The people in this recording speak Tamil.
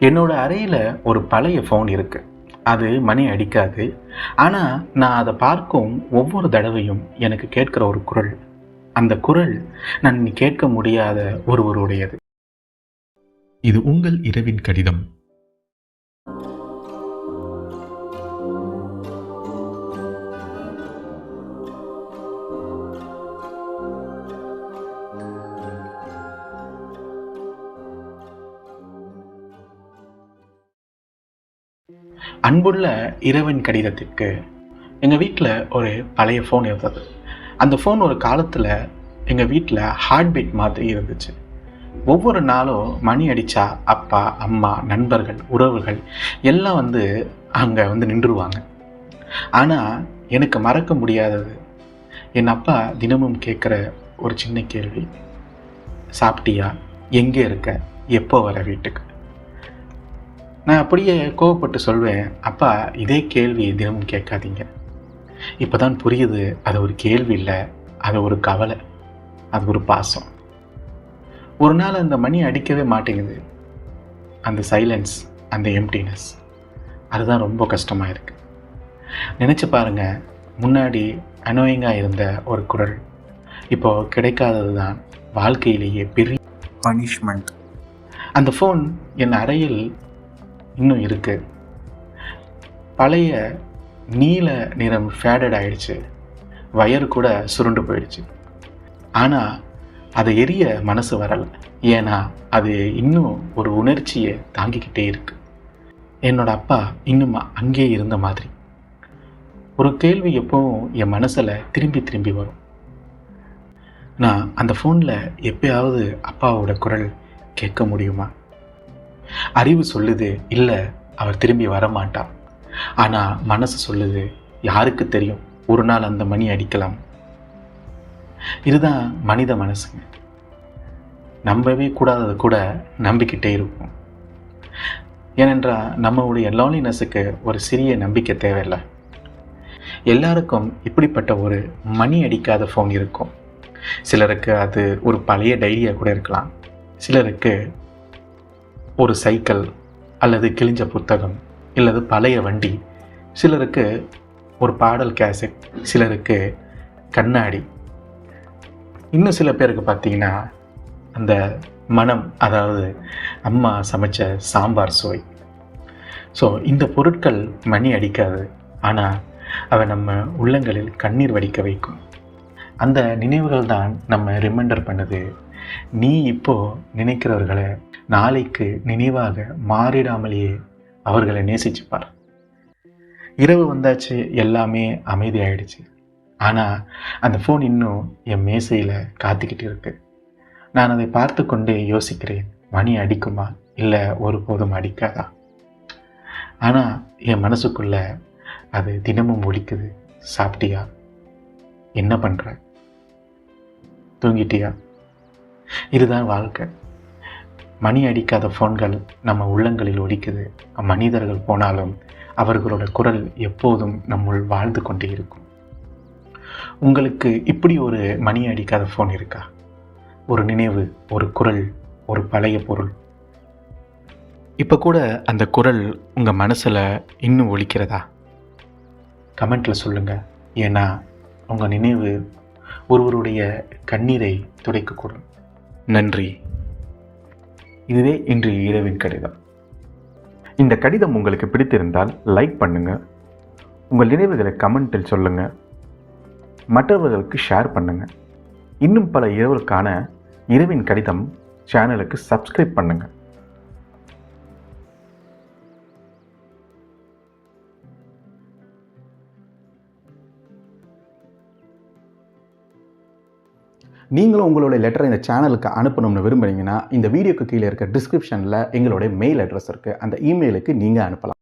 என்னோட அறையில் ஒரு பழைய ஃபோன் இருக்கு. அது மணி அடிக்காது. ஆனால் நான் அதை பார்க்கும் ஒவ்வொரு தடவையும் எனக்கு கேட்குற ஒரு குரல். அந்த குரல் நான் கேட்க முடியாத ஒருவருடையது. இது உங்கள் இரவின் கடிதம். அன்புள்ள இரவின் கடிதத்திற்கு எங்கள் வீட்டில் ஒரு பழைய ஃபோன் இருந்தது. அந்த ஃபோன் ஒரு காலத்தில் எங்கள் வீட்டில் ஹார்ட் பீட் மாதிரி இருந்துச்சு. ஒவ்வொரு நாளும் மணி அடித்தா அப்பா அம்மா நண்பர்கள் உறவுகள் எல்லாம் வந்து அங்கே வந்து நின்றுருவாங்க. ஆனால் எனக்கு மறக்க முடியாதது என் அப்பா தினமும் கேட்குற ஒரு சின்ன கேள்வி. சாப்பிட்டியா? எங்கே இருக்க? எப்போ வர வீட்டுக்கு? நான் அப்படியே கோவப்பட்டு சொல்வேன் அப்பா இதே கேள்வி தினமும் கேட்காதீங்க. இப்போ தான் புரியுது அது ஒரு கேள்வி இல்லை அது ஒரு கவலை அது ஒரு பாசம். ஒரு நாள் அந்த மணி அடிக்கவே மாட்டேங்குது. அந்த சைலன்ஸ் அந்த எம்டினஸ் அதுதான் ரொம்ப கஷ்டமாக இருக்கு. நினச்சி பாருங்க முன்னாடி அனோயிங்காக இருந்த ஒரு குரல் இப்போ கிடைக்காதது தான் வாழ்க்கையிலேயே பெரிய பனிஷ்மெண்ட் அந்த ஃபோன் என் அறையில் இன்னும் இருக்குது பழைய நீல நிறம் ஃபேடட் ஆயிடுச்சு. வயர் கூட சுருண்டு போயிடுச்சு. ஆனால் அதை எரிய மனசு வரலை. ஏன்னா அது இன்னும் ஒரு உணர்ச்சியை தாங்கிக்கிட்டே இருக்கு. என்னோட அப்பா இன்னும் அங்கேயே இருந்த மாதிரி. ஒரு கேள்வி எப்பவும் என் மனசில் திரும்பி திரும்பி வரும். நான் அந்த ஃபோனில் எப்பயாவது அப்பாவோட குரல் கேட்க முடியுமா? அறிவு சொல்லுது இல்லை அவர் திரும்பி வரமாட்டான். ஆனால் மனசு சொல்லுது யாருக்கு தெரியும்? ஒரு நாள் அந்த மணி அடிக்கலாம். இதுதான் மனித மனசுங்க. நம்பவே கூடாதது கூட நம்பிக்கிட்டே இருக்கும் ஏனென்றால் நம்மளுடைய லோன்லினஸுக்கு ஒரு சிறிய நம்பிக்கை தேவையில்லை. எல்லாருக்கும் இப்படிப்பட்ட ஒரு மணி அடிக்காத ஃபோன் இருக்கும். சிலருக்கு அது ஒரு பழைய டைரியாக கூட இருக்கலாம். சிலருக்கு ஒரு சைக்கிள் அல்லது கிழிஞ்ச புத்தகம் இல்லது பழைய வண்டி. சிலருக்கு ஒரு பாடல் கேசட் சிலருக்கு கண்ணாடி. இன்னும் சில பேருக்கு பார்த்தீங்கன்னா அந்த மனம் அதாவது அம்மா சமைச்ச சாம்பார் சுவை. ஸோ இந்த பொருட்கள் மணி அடிக்காது. ஆனால் அவை நம்ம உள்ளங்களில் கண்ணீர் வடிக்க வைக்கும். அந்த நினைவுகள் தான் நம்ம ரிமைண்டர் பண்ணுது. நீ இப்போ நினைக்கிறவர்களை நாளைக்கு நினைவாக மாறிடாமலேயே அவர்களை நேசிச்சுப்பார். இரவு வந்தாச்சு எல்லாமே அமைதியாயிடுச்சு. ஆனால் அந்த ஃபோன் இன்னும் என் மேசையில் காத்துக்கிட்டு இருக்கு. நான் அதை பார்த்து கொண்டே யோசிக்கிறேன் மணி அடிக்குமா? இல்லை ஒருபோதும் அடிக்காதா? ஆனால் என் மனசுக்குள்ள அது தினமும் ஒழிக்குது சாப்பிட்டியா? என்ன பண்ணுற தூங்கிட்டியா? இதுதான் வாழ்க்கை. மணி அடிக்காத ஃபோன்கள் நம்ம உள்ளங்களில் ஒலிக்குது. மனிதர்கள் போனாலும் அவர்களோட குரல் எப்போதும் நம்முள் வாழ்ந்து கொண்டே இருக்கும். உங்களுக்கு இப்படி ஒரு மணி அடிக்காத ஃபோன் இருக்கா? ஒரு நினைவு ஒரு குரல் ஒரு பழைய பொருள். இப்போ கூட அந்த குரல் உங்கள் மனசில் இன்னும் ஒலிக்கிறதா? கமெண்ட்டில் சொல்லுங்கள் ஏன்னா உங்கள் நினைவு ஒருவருடைய கண்ணீரை துடைக்கக்கூடும். நன்றி. இதுவே இன்றைய இரவின் கடிதம். இந்த கடிதம் உங்களுக்கு பிடித்திருந்தால் லைக் பண்ணுங்கள் உங்கள் நினைவுகளை கமெண்ட்டில் சொல்லுங்கள் மற்றவர்களுக்கு ஷேர் பண்ணுங்கள் இன்னும் பல இரவுகளுக்கான இரவின் கடிதம் சேனலுக்கு சப்ஸ்கிரைப் பண்ணுங்கள் நீங்களும் உங்களுடைய லெட்டரை இந்த சேனலுக்கு அனுப்பணும்னு விரும்புறீங்கன்னா இந்த வீடியோக்கு கீழே இருக்க டிஸ்கிரிப்ஷனில் எங்களுடைய மெயில் அட்ரஸ் இருக்குது அந்த இமெயிலுக்கு நீங்கள் அனுப்பலாம்.